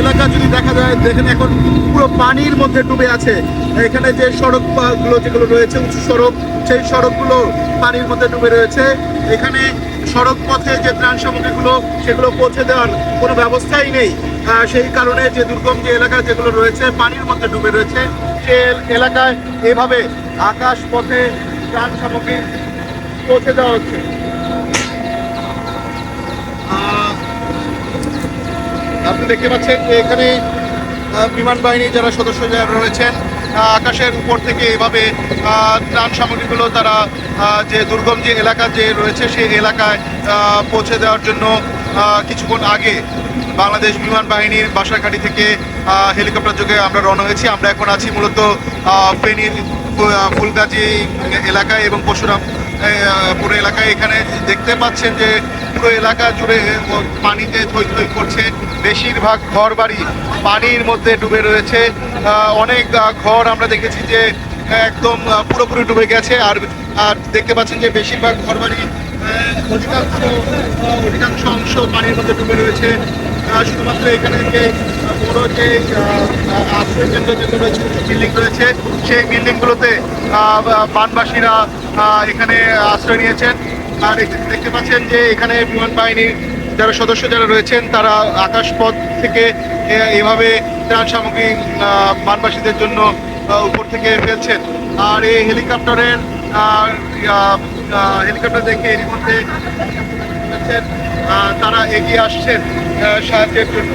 এলাকা যদি দেখা যায়, দেখেন এখন পুরো পানির মধ্যে ডুবে আছে। এখানে যে সড়কগুলো যেগুলো রয়েছে, উঁচু সড়ক, সেই সড়কগুলো পানির মধ্যে ডুবে রয়েছে। এখানে সড়ক পথে যে ত্রাণ সামগ্রীগুলো, সেগুলো পৌঁছে দেওয়ার কোনো ব্যবস্থাই নেই। সেই কারণে যে দুর্গম যে এলাকা যেগুলো রয়েছে, পানির মধ্যে ডুবে রয়েছে, সে এলাকায় এভাবে আকাশ পথে ত্রাণ সামগ্রী পৌঁছে দেওয়া হচ্ছে। আপনি দেখতে পাচ্ছেন যে এখানে বিমান বাহিনীর যারা সদস্য যারা রয়েছেন আকাশের উপর থেকে এভাবে ত্রাণ সামগ্রীগুলো তারা যে দুর্গম যে এলাকা যে রয়েছে সেই এলাকায় পৌঁছে দেওয়ার জন্য কিছুক্ষণ আগে বাংলাদেশ বিমান বাহিনীর বাসাঘাটি থেকে হেলিকপ্টার যোগে আমরা রওনা হয়েছি। আমরা এখন আছি মূলত ফেনীর ফুলগাজী এলাকায় এবং পরশুরাম আহ, পুরো এলাকায় এখানে দেখতে পাচ্ছেন যে পুরো এলাকা জুড়ে পানিতে থই থই করছে। বেশিরভাগ ঘর বাড়ি পানির মধ্যে ডুবে রয়েছে। অনেক ঘর আমরা দেখেছি যে একদম পুরোপুরি ডুবে গেছে। আর আর দেখতে পাচ্ছেন যে বেশিরভাগ ঘর বাড়ি অধিকাংশ অধিকাংশ অংশ পানির মধ্যে ডুবে রয়েছে। শুধুমাত্র এখানে যে আহ, যে আশ্রয় বিল্ডিং রয়েছে সেই বিল্ডিংগুলোতে বানবাসীরা এখানে আশ্রয় নিয়েছেন। আর দেখতে পাচ্ছেন যে এখানে বিমান বাহিনীর যারা সদস্য যারা রয়েছেন তারা আকাশপথ থেকে এভাবে ত্রাণ সামগ্রী বানবাসীদের জন্য উপর থেকে ফেলছেন। আর এই হেলিকপ্টারের হেলিকপ্টার দেখে এর মধ্যে তারা এগিয়ে আসছেন সাহায্যের জন্য।